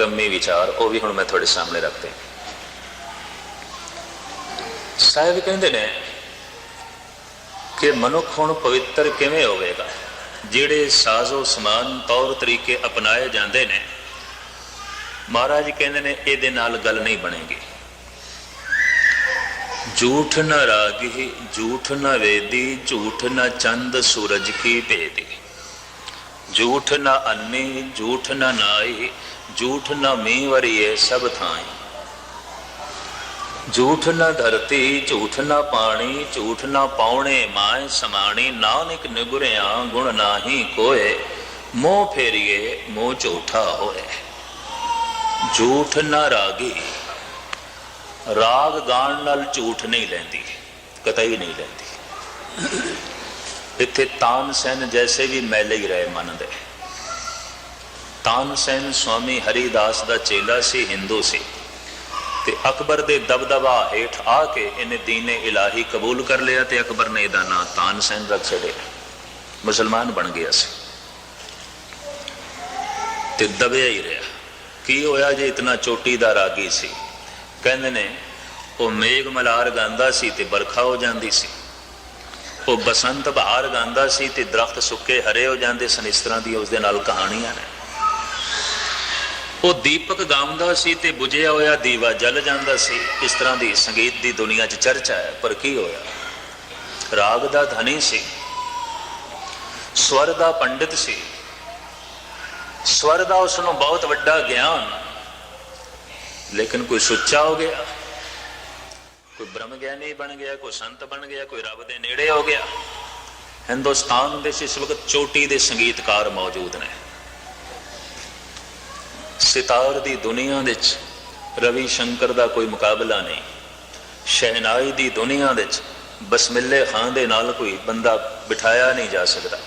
ਗੰਮੀ ਵਿਚਾਰ, ਉਹ ਵੀ ਹੁਣ ਮੈਂ ਤੁਹਾਡੇ ਸਾਹਮਣੇ ਰੱਖਦੇ ਸਾਹਿਬ ਕਹਿੰਦੇ ਨੇ ਕਿ ਮਨੁੱਖ ਹੁਣ ਪਵਿੱਤਰ ਕਿਵੇਂ ਹੋਵੇਗਾ? ਜਿਹੜੇ ਸਾਜ਼ੋ ਸਮਾਨ ਤੌਰ ਤਰੀਕੇ ਅਪਣਾਏ ਜਾਂਦੇ ਨੇ, ਮਹਾਰਾਜ ਕਹਿੰਦੇ ਨੇ ਇਹਦੇ ਨਾਲ ਗੱਲ ਨਹੀਂ ਬਣੇਗੀ। ਝੂਠ ਨਾ ਰਾਗੀ ਝੂਠ ਨਾ ਵੇਦੀ, ਝੂਠ ਨਾ ਚੰਦ ਸੂਰਜ ਕੀ ਭੇਦੀ। ਝੂਠ ਨਾ ਅੰਨੀ, ਝੂਠ ਨਾ ਨਾਈ ਝੂਠ ਨ ਮੀਵਰੀਏ ਸਭ ਥਾਈ ਝੂਠ ਨਾ ਧਰਤੀ, ਝੂਠ ਨਾ ਪਾਣੀ, ਝੂਠ ਨਾ ਪਾਉਣੇ ਮਾਏ ਸਮਾਣੀ, ਨਾਨਕ ਨਿਗੁਰਿਆ ਗੁਣ ਨਾਹੀ ਕੋਏ, ਮੋਹ ਫੇਰੀਏ, ਮੋਹ ਝੂਠਾ ਹੋਏ। ਝੂਠ ਨਾ ਰਾਗੀ, ਰਾਗ ਗਾਣ ਨਾਲ ਝੂਠ ਨਹੀਂ ਲੈਂਦੀ, ਕਤਈ ਨਹੀਂ ਲੈਂਦੀ। ਇੱਥੇ ਤਾਨਸੈਨ ਜੈਸੇ ਵੀ ਮੈਲੇ ਹੀ ਰਹੇ ਮਨ ਦੇ ਤਾਨਸੈਨ ਸਵਾਮੀ ਹਰੀਦਾਸ ਦਾ ਚੇਲਾ ਸੀ, ਹਿੰਦੂ ਸੀ। ਤੇ ਅਕਬਰ ਦੇ ਦਬਦਬਾ ਹੇਠ ਆ ਕੇ ਇਹਨੇ ਦੀਨੇ ਇਲਾਹੀ ਕਬੂਲ ਕਰ ਲਿਆ ਤੇ ਅਕਬਰ ਨੇ ਇਹਦਾ ਨਾਂ ਤਾਨਸੈਨ ਰੱਖ ਛੱਡਿਆ। ਮੁਸਲਮਾਨ ਬਣ ਗਿਆ ਸੀ। ਤੇ ਦਬਿਆ ਹੀ ਰਿਹਾ। ਕੀ ਹੋਇਆ ਜੇ ਇਤਨਾ ਚੋਟੀ ਦਾ ਰਾਗੀ ਸੀ? ਕਹਿੰਦੇ ਨੇ, ਉਹ ਮੇਘ ਮਲਾਰ ਗਾਉਂਦਾ ਸੀ ਤੇ ਬਰਖਾ ਹੋ ਜਾਂਦੀ ਸੀ। ਉਹ ਬਸੰਤ ਬਹਾਰ ਗਾਉਂਦਾ ਸੀ ਤੇ ਦਰਖਤ ਸੁੱਕੇ ਹਰੇ ਹੋ ਜਾਂਦੇ ਸਨ। ਇਸ ਤਰ੍ਹਾਂ ਦੀਆਂ ਉਸਦੇ ਨਾਲ ਕਹਾਣੀਆਂ ਨੇ। ਉਹ ਦੀਪਕ ਗਾਉਂਦਾ ਸੀ ਤੇ ਬੁਝਿਆ ਹੋਇਆ ਦੀਵਾ ਜਲ ਜਾਂਦਾ ਸੀ। ਇਸ ਤਰ੍ਹਾਂ ਦੀ ਸੰਗੀਤ ਦੀ ਦੁਨੀਆ 'ਚ ਚਰਚਾ ਹੈ, ਪਰ ਕੀ ਹੋਇਆ? ਰਾਗ ਦਾ ਧਨੀ ਸੀ। ਸਵਰ ਦਾ ਪੰਡਿਤ ਸੀ। ਸਵਰ ਦਾ ਉਸ ਨੂੰ ਬਹੁਤ ਵੱਡਾ ਗਿਆਨ। ਲੇਕਿਨ ਕੋਈ ਸੁੱਚਾ ਹੋ ਗਿਆ। ਕੋਈ ਬ੍ਰਹਮ ਗਿਆਨੀ ਬਣ ਗਿਆ, ਕੋਈ ਸੰਤ ਬਣ ਗਿਆ, ਕੋਈ ਰੱਬ ਦੇ ਨੇੜੇ ਹੋ ਗਿਆ। ਹਿੰਦੁਸਤਾਨ ਵਿੱਚ ਇਸ ਵਕਤ ਚੋਟੀ ਦੇ ਸੰਗੀਤਕਾਰ ਮੌਜੂਦ ਨੇ। ਸਿਤਾਰ ਦੀ ਦੁਨੀਆ ਵਿੱਚ ਰਵੀ ਸ਼ੰਕਰ ਦਾ ਕੋਈ ਮੁਕਾਬਲਾ ਨਹੀਂ। ਸ਼ਹਿਨਾਈ ਦੀ ਦੁਨੀਆ ਵਿੱਚ ਬਸਮਿਲੇ ਖਾਨ ਦੇ ਨਾਲ ਕੋਈ ਬੰਦਾ ਬਿਠਾਇਆ ਨਹੀਂ ਜਾ ਸਕਦਾ।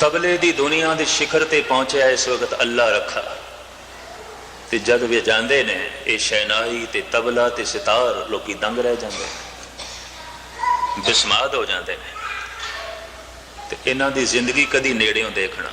ਤਬਲੇ ਦੀ ਦੁਨੀਆ ਦੇ ਸਿਖਰ ਤੇ ਪਹੁੰਚਿਆ ਇਸ ਵਕਤ ਅੱਲਾ ਰੱਖਾ। ਤੇ ਜਦ ਵੀ ਜਾਂਦੇ ਨੇ, ਇਹ ਸ਼ਹਿਨਾਈ ਤੇ ਤਬਲਾ ਤੇ ਸਿਤਾਰ ਲੋਕੀ ਦੰਗ ਰਹਿ ਜਾਂਦੇ ਨੇ। ਬਿਸਮਾਦ ਹੋ ਜਾਂਦੇ ਨੇ। ਤੇ ਇਹਨਾਂ ਦੀ ਜ਼ਿੰਦਗੀ ਕਦੀ ਨੇੜਿਓਂ ਦੇਖਣਾ।